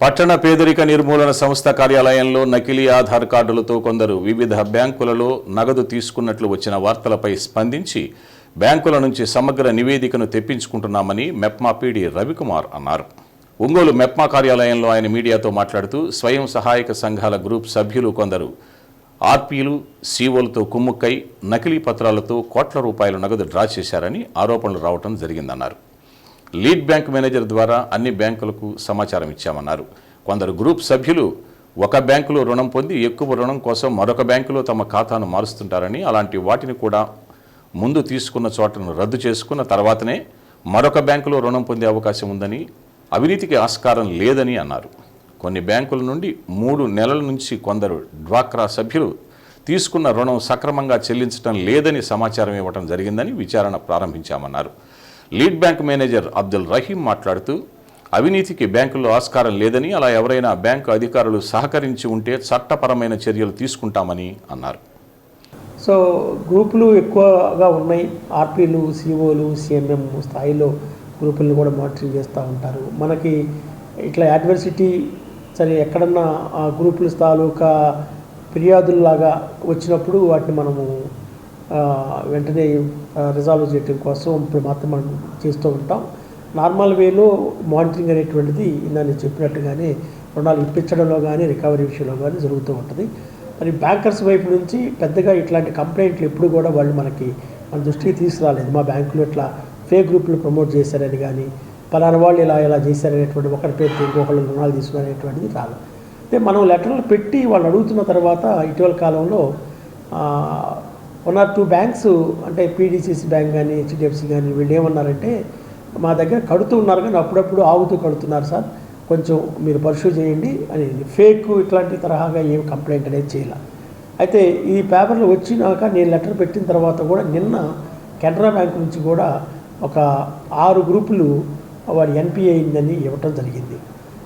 పట్టణ పేదరిక నిర్మూలన సంస్థ కార్యాలయంలో నకిలీ ఆధార్ కార్డులతో కొందరు వివిధ బ్యాంకులలో నగదు తీసుకున్నట్లు వచ్చిన వార్తలపై స్పందించి బ్యాంకుల నుంచి సమగ్ర నివేదికను తెప్పించుకుంటున్నామని మెప్మా పీడి రవికుమార్ అన్నారు. ఒంగోలు మెప్మా కార్యాలయంలో ఆయన మీడియాతో మాట్లాడుతూ స్వయం సహాయక సంఘాల గ్రూప్ సభ్యులు కొందరు ఆర్పీలు సీఓలతో కుమ్ముక్కై నకిలీ పత్రాలతో కోట్ల రూపాయల నగదు డ్రా చేశారని ఆరోపణలు రావడం జరిగిందన్నారు. లీడ్ బ్యాంక్ మేనేజర్ ద్వారా అన్ని బ్యాంకులకు సమాచారం ఇచ్చామన్నారు. కొందరు గ్రూప్ సభ్యులు ఒక బ్యాంకులో రుణం పొంది ఎక్కువ రుణం కోసం మరొక బ్యాంకులో తమ ఖాతాను మారుస్తుంటారని అలాంటి వాటిని కూడా ముందు తీసుకున్న చోటను రద్దు చేసుకున్న తర్వాతనే మరొక బ్యాంకులో రుణం పొందే అవకాశం ఉందని అవినీతికి ఆస్కారం లేదని అన్నారు. కొన్ని బ్యాంకుల నుండి మూడు నెలల నుంచి కొందరు డ్వాక్రా సభ్యులు తీసుకున్న రుణం సక్రమంగా చెల్లించడం లేదని సమాచారం ఇవ్వడం జరిగిందని విచారణ ప్రారంభించామన్నారు. Lead bank manager Abdul Rahim మాట్లాడుతూ అవినీతికి బ్యాంకుల్లో ఆస్కారం లేదని అలా ఎవరైనా బ్యాంకు అధికారులు సహకరించి ఉంటే చట్టపరమైన చర్యలు తీసుకుంటామని అన్నారు. సో గ్రూపులు ఎక్కువగా ఉన్నాయి. ఆర్పీలు సిఓలు సిఎంఎం స్థాయిలో గ్రూపులను కూడా మానిటరింగ్ చేస్తూ ఉంటారు. మనకి ఇట్లా యాడ్వర్సిటీ సరే ఎక్కడన్నా ఆ గ్రూపుల తాలూకా ఫిర్యాదుల్లాగా వచ్చినప్పుడు వాటిని మనము వెంటనే రిజాల్వ్ చేయడం కోసం ఇప్పుడు మాత్రం మనం చేస్తూ ఉంటాం. నార్మల్ వేలో మానిటరింగ్ అనేటువంటిది ఇందాన్ని చెప్పినట్టుగానే రుణాలు ఇప్పించడంలో కానీ రికవరీ విషయంలో కానీ జరుగుతూ ఉంటుంది. మరి బ్యాంకర్స్ వైపు నుంచి పెద్దగా ఇట్లాంటి కంప్లైంట్లు ఎప్పుడు కూడా వాళ్ళు మనకి మన దృష్టికి తీసుకురాలేదు. మా బ్యాంకులో ఇట్లా ఫేక్ గ్రూపులు ప్రమోట్ చేశారని కానీ పలానా వాళ్ళు ఇలా ఇలా చేశారనేటువంటి ఒకరి పేరు ఇంకొకళ్ళు రుణాలు తీసుకునేటువంటిది రాదు. అంటే మనం లెటర్లు పెట్టి వాళ్ళు అడుగుతున్న తర్వాత ఇటీవల కాలంలో వన్ ఆర్ టూ బ్యాంక్స్ అంటే పీడీసీసీ బ్యాంక్ కానీ హెచ్డిఎఫ్సి కానీ వీళ్ళు ఏమన్నారంటే మా దగ్గర కడుతూ ఉన్నారు కానీ అప్పుడప్పుడు ఆగుతూ కడుతున్నారు సార్. కొంచెం మీరు పర్సూ చేయండి అని ఫేక్ ఇట్లాంటి తరహాగా ఏం కంప్లైంట్ అనేది చేయాల. అయితే ఈ పేపర్లు వచ్చినాక నేను లెటర్ పెట్టిన తర్వాత కూడా నిన్న కెనరా బ్యాంక్ నుంచి కూడా ఒక ఆరు గ్రూపులు వాడి ఎన్పిఏ అయిందని ఇవ్వటం జరిగింది.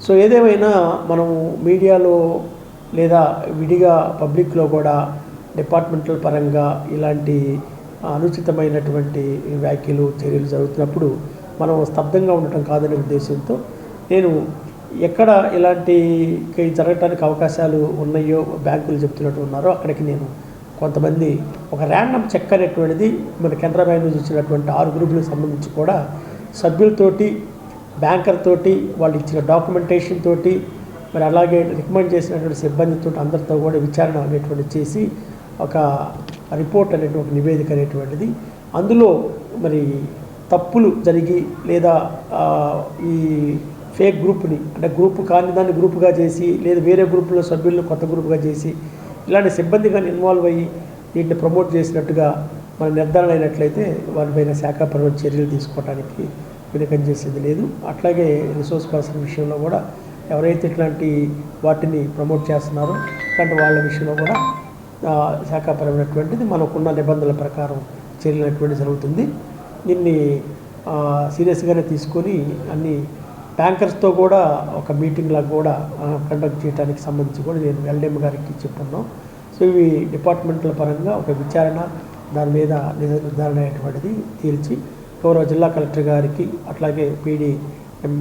సో ఏదేమైనా మనము మీడియాలో లేదా విడిగా పబ్లిక్లో కూడా డిపార్ట్మెంటల్ పరంగా ఇలాంటి అనుచితమైనటువంటి వ్యాఖ్యలు చర్యలు జరుగుతున్నప్పుడు మనం స్తబ్దంగా ఉండటం కాదనే ఉద్దేశంతో నేను ఎక్కడ ఇలాంటి జరగటానికి అవకాశాలు ఉన్నాయో బ్యాంకులు చెప్తున్నట్టు ఉన్నారో అక్కడికి నేను కొంతమంది ఒక ర్యాండమ్ చెక్ అనేటువంటిది మన కెనరా బ్యాంక్ నుంచి వచ్చినటువంటి ఆరు గ్రూపులకు సంబంధించి కూడా సభ్యులతోటి బ్యాంకర్ తోటి వాళ్ళు ఇచ్చిన డాక్యుమెంటేషన్ తోటి మరి అలాగే రికమెండ్ చేసినటువంటి సిబ్బందితో అందరితో కూడా విచారణ అనేటువంటి చేసి ఒక రిపోర్ట్ అనేటువంటి ఒక నివేదిక అనేటువంటిది. అందులో మరి తప్పులు జరిగి లేదా ఈ ఫేక్ గ్రూప్ని అంటే గ్రూప్ కాని దాన్ని గ్రూప్గా చేసి లేదా వేరే గ్రూపులో సభ్యులను కొత్త గ్రూప్గా చేసి ఇలాంటి సిబ్బంది కానీ ఇన్వాల్వ్ అయ్యి వీటిని ప్రమోట్ చేసినట్టుగా మన నిర్ధారణ అయినట్లయితే వారిపైన శాఖాపరమైన చర్యలు తీసుకోవడానికి వెనుకం చేసేది లేదు. అట్లాగే రిసోర్స్ పర్సన్ విషయంలో కూడా ఎవరైతే ఇట్లాంటి వాటిని ప్రమోట్ చేస్తున్నారో ఇట్లాంటి వాళ్ళ విషయంలో కూడా శాఖపరమైనటువంటిది మనకున్న నిబంధనల ప్రకారం చేరినటువంటి జరుగుతుంది. దీన్ని సీరియస్గానే తీసుకొని అన్ని బ్యాంకర్స్తో కూడా ఒక మీటింగ్ లాగా కూడా కండక్ట్ చేయడానికి సంబంధించి కూడా నేను ఎల్డిఎం గారికి చెప్పున్నాం సో ఇవి డిపార్ట్మెంట్ల పరంగా ఒక విచారణ దాని మీద నిర్ధారణ అనేటువంటిది తీర్చి గౌరవ జిల్లా కలెక్టర్ గారికి అట్లాగే పీడీ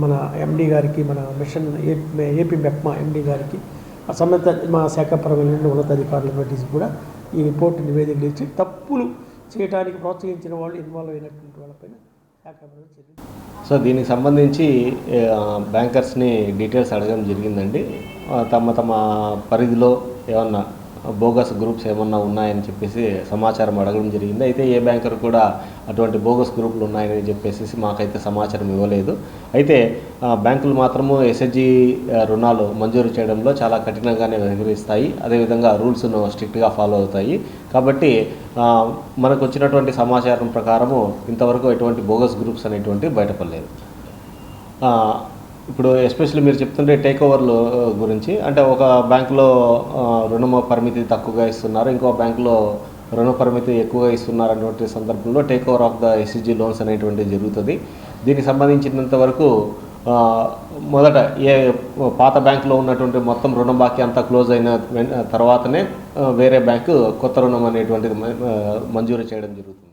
మన ఎండి గారికి మన మిషన్ ఏపీ మెప్మా ఎండి గారికి సంబంధిత మా శాఖపరమైన ఉన్నతాధికారుల నోటీస్ కూడా ఈ రిపోర్ట్ నివేదికలు ఇచ్చి తప్పులు చేయడానికి ప్రోత్సహించిన వాళ్ళు ఇన్వాల్వ్ అయినటువంటి వాళ్ళపైన సో దీనికి సంబంధించి బ్యాంకర్స్ని డీటెయిల్స్ అడగడం జరిగిందండి. తమ తమ పరిధిలో ఏమన్నా బోగస్ గ్రూప్స్ ఏమన్నా ఉన్నాయని చెప్పేసి సమాచారం అడగడం జరిగింది. అయితే ఏ బ్యాంకర్ కూడా అటువంటి బోగస్ గ్రూపులు ఉన్నాయని చెప్పేసి మాకైతే సమాచారం ఇవ్వలేదు. అయితే బ్యాంకులు మాత్రము ఎస్హెచ్జి రుణాలు మంజూరు చేయడంలో చాలా కఠినంగానే వ్యవహరిస్తాయి. అదేవిధంగా రూల్స్ను స్ట్రిక్ట్గా ఫాలో అవుతాయి. కాబట్టి మనకు వచ్చినటువంటి సమాచారం ప్రకారము ఇంతవరకు ఎటువంటి బోగస్ గ్రూప్స్ అనేటువంటి బయటపడలేదు. ఇప్పుడు ఎస్పెషల్లీ మీరు చెప్తుంటే టేక్ ఓవర్లు గురించి. అంటే ఒక బ్యాంకులో రుణము పరిమితి తక్కువగా ఇస్తున్నారు. ఇంకో బ్యాంకులో రుణ పరిమితి ఎక్కువగా ఇస్తున్నారటువంటి సందర్భంలో take over of the SCG loans అనేటువంటిది జరుగుతుంది. దీనికి సంబంధించినంత వరకు మొదట ఏ పాత బ్యాంకులో ఉన్నటువంటి మొత్తం రుణ బాకీ అంతా క్లోజ్ అయిన తర్వాతనే వేరే బ్యాంకు కొత్త రుణం అనేటువంటిది మంజూరు చేయడం జరుగుతుంది.